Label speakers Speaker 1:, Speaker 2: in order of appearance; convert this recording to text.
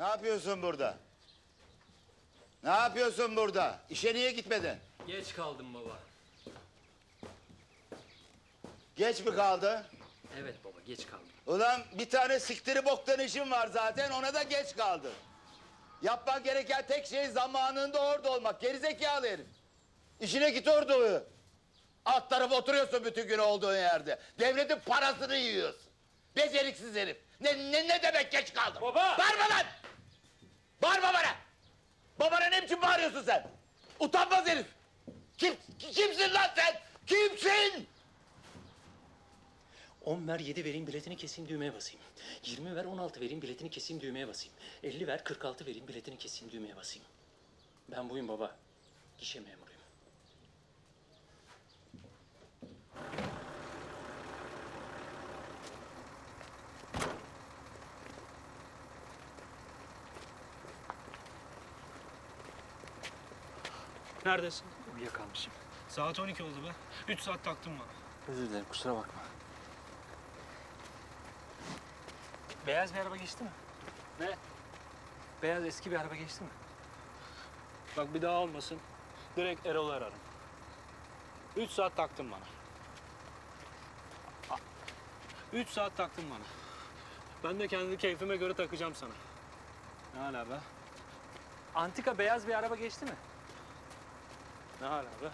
Speaker 1: Ne yapıyorsun burada? Ne yapıyorsun burada? İşe niye gitmedin?
Speaker 2: Geç kaldım baba.
Speaker 1: Geç mi kaldı?
Speaker 2: Evet baba geç kaldım.
Speaker 1: Ulan bir tane siktiri boktan işim var zaten ona da geç kaldın. Yapman gereken tek şey zamanında orada olmak. Gerizekalı herif. İşine git orada uyu. Alt tarafı oturuyorsun bütün gün olduğun yerde. Devletin parasını yiyorsun. Beceriksiz herif. Ne, ne, ne demek geç kaldım?
Speaker 2: Baba!
Speaker 1: Bağırma lan! Bağırma bana! Babana ne biçim bağırıyorsun sen? Utanmaz herif! Kim, kimsin lan sen? Kimsin?
Speaker 2: 10 ver 7 vereyim biletini keseyim düğmeye basayım. 20 ver 16 vereyim biletini keseyim düğmeye basayım. 50 ver 46 vereyim biletini keseyim düğmeye basayım. Ben buyum baba. Gişe memuruyum.
Speaker 3: Neredesin?
Speaker 2: Uyuyakalmışım.
Speaker 3: Saat 12 oldu be. 3 saat taktın bana.
Speaker 2: Özür dilerim kusura bakma.
Speaker 3: Beyaz bir araba geçti mi?
Speaker 2: Ne? Beyaz eski bir araba geçti mi?
Speaker 3: Bak bir daha olmasın. Direkt Erol'u ararım. 3 saat taktın bana. 3 saat taktın bana. Ben de kendi keyfime göre takacağım sana. Ne hala be?
Speaker 2: Antika beyaz bir araba geçti mi?
Speaker 3: 拿了两个